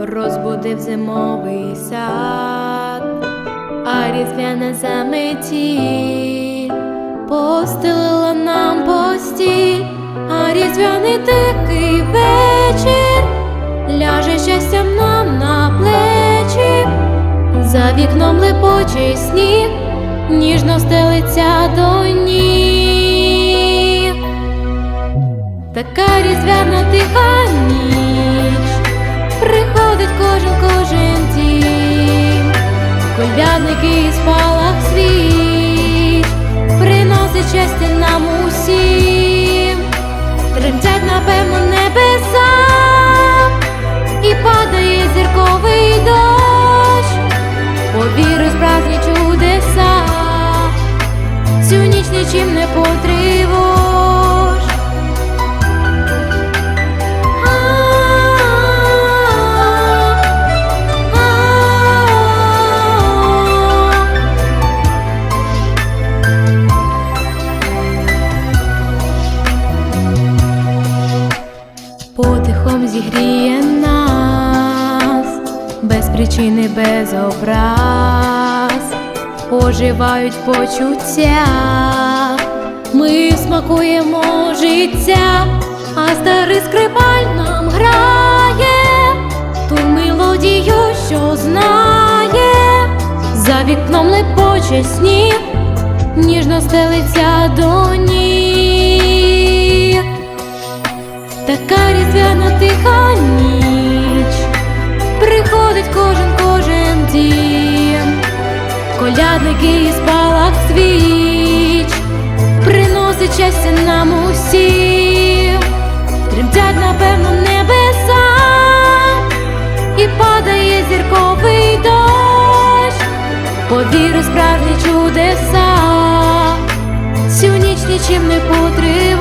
розбудив зимовий сад, а різдвяна заметіль постелила нам постіль, а різдвяний тихий вечір ляже щастям нам на плечі, за вікном лепочий сніг, ніжно стелиться до ніг. Така різдвяна тиха колядники і спалах світ, приносить щастя нам усім, тремтять, напевно, небеса, і падає зірковий дощ, повіри справжні чудеса, цю ніч нічим не потривож. Зігріє нас, без причини, без образ, оживають почуття, ми смакуємо життя, а старий скрипаль нам грає. Ту мелодію, що знає, за вікном лепоче сніг, ніжно стелиться до ніг. Така різдвяна тиха ніч, приходить кожен кожен дім, колядники і спалах свіч, приносить щастя нам усім, тремтять, напевно, небеса, і падає зірковий дощ, повіри справжні чудеса, цю ніч нічим не потривож.